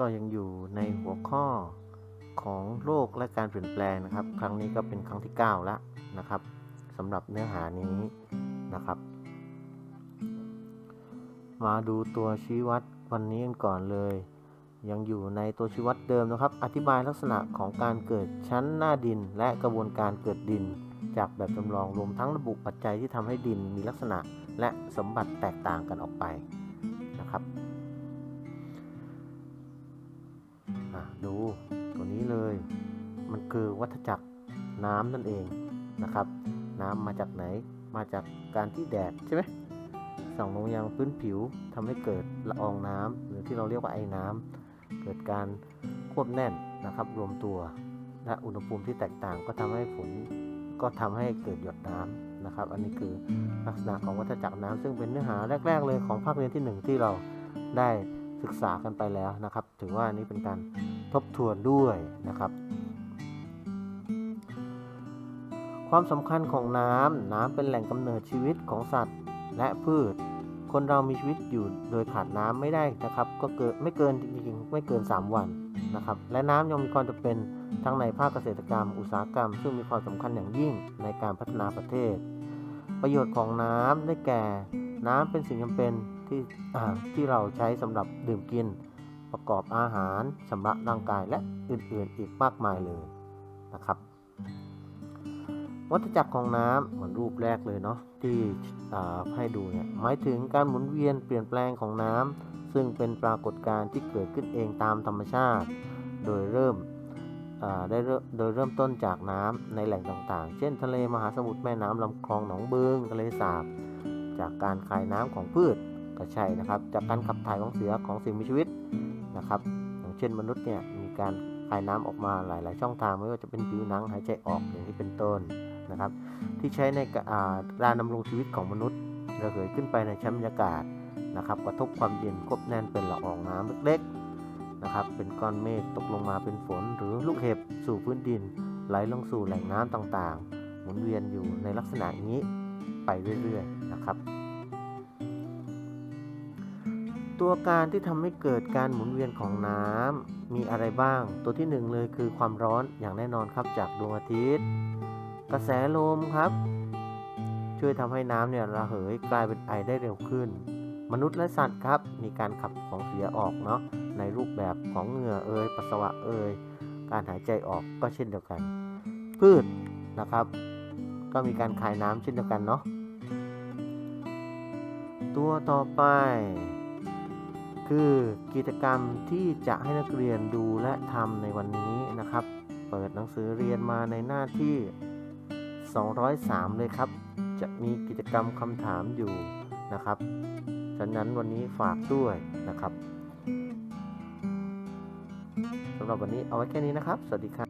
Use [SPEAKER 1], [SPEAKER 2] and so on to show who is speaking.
[SPEAKER 1] ก็ยังอยู่ในหัวข้อของโลกและการเปลี่ยนแปลงนะครับ ครั้งนี้ก็เป็นครั้งที่ 9 แล้วนะครับสำหรับเนื้อหานี้นะครับ มาดูตัวชี้วัดวันนี้กันก่อนเลย ยังอยู่ในตัวชี้วัดเดิมนะครับ อธิบายลักษณะของการเกิดชั้นหน้าดิน และกระบวนการเกิดดิน จากแบบจำลองรวมทั้งระบุปัจจัยที่ทำให้ดินมีลักษณะและสมบัติแตกต่างกันออกไปนะครับ ดูตัวนี้เลย มันคือวัฏจักรน้ำนั่นเองนะครับ น้ำมาจากไหน มาจากการที่แดดใช่ไหมส่องลงยังพื้นผิวทำให้เกิดละอองน้ำหรือที่เราเรียกว่าไอ้น้ำเกิดการควบแน่นนะครับ รวมตัว และอุณหภูมิที่แตกต่างก็ทำให้ฝนก็ทำให้เกิดหยดน้ำนะครับ อันนี้คือลักษณะของวัฏจักรน้ำซึ่งเป็นเนื้อหาแรก ๆ เลยของภาคเรียนที่ 1 ที่เราได้ ศึกษากันไปแล้วนะครับ ถือว่านนี้เป็นการทบทวนด้วยนะครับ ความสำคัญของน้ำน้ำเป็นแหล่งกำเนิดชีวิตของสัตว์และพืช คนเรามีชีวิตอยู่โดยขาดน้ำไม่ได้นะครับ ก็เกิดไม่เกินจริงๆไม่เกิน 3 วันนะครับ และน้ำยังมีความจำเป็นทั้งในภาคเกษตรกรรม อุตสาหกรรม ซึ่งมีความสำคัญอย่างยิ่งในการพัฒนาประเทศ ประโยชน์ของน้ำได้แก่ น้ำเป็นสิ่งจำเป็น ที่ที่เราใช้สำหรับดื่มกิน ประกอบอาหารชำระร่างกายและอื่นๆอีกมากมายเลยนะครับ วัฏจักรของน้ำเหมือนรูปแรกเลยเนาะที่ให้ดูเนี่ยหมายถึงการหมุนเวียนเปลี่ยนแปลงของน้ำซึ่งเป็นปรากฏการณ์ที่เกิดขึ้นเองตามธรรมชาติ โดยเริ่มได้เริ่มโดยเริ่มต้นจากน้ำในแหล่งต่างๆ เช่น ทะเลมหาสมุทรแม่น้ำลำคลองหนองบึงทะเลสาบ จากการคายน้ำของพืช ก็ใช่นะครับ จากการขับถ่ายของเสียของสิ่งมีชีวิตนะครับ อย่างเช่นมนุษย์เนี่ยมีการคายน้ำออกมาหลาย ๆ ช่องทางไม่ว่าจะเป็นผิวหนังหายใจออกอย่างที่เป็นต้นนะครับ ที่ใช้ในการดำรงชีวิตของมนุษย์ระเหยขึ้นไปในชั้นบรรยากาศนะครับ กระทบความเย็นควบแน่นเป็นละอองน้ำเล็ก ๆ นะครับ เป็นก้อนเมฆตกลงมาเป็นฝน หรือลูกเห็บสู่พื้นดิน ไหลลงสู่แหล่งน้ำต่าง ๆ หมุนเวียนอยู่ในลักษณะนี้ไปเรื่อย ๆ นะครับ ตัวการที่ทำให้เกิดการหมุนเวียนของน้ำมีอะไรบ้าง ตัวที่หนึ่งเลยคือความร้อนอย่างแน่นอนครับจากดวงอาทิตย์ กระแสลมครับ ช่วยทำให้น้ำเนี่ยระเหยกลายเป็นไอได้เร็วขึ้น มนุษย์และสัตว์ครับ มีการขับของเสียออกเนาะในรูปแบบของเหงื่อเอยปัสสาวะเอยการหายใจออกก็เช่นเดียวกัน พืชนะครับ ก็มีการคายน้ำเช่นเดียวกันเนาะตัวต่อไป คือกิจกรรมที่จะให้นักเรียนดูและทำในวันนี้นะครับ เปิดหนังสือเรียนมาในหน้าที่ 203 เลยครับ จะมีกิจกรรมคำถามอยู่นะครับ ฉะนั้นวันนี้ฝากด้วยนะครับสำหรับวันนี้เอาไว้แค่นี้นะครับ สวัสดีครับ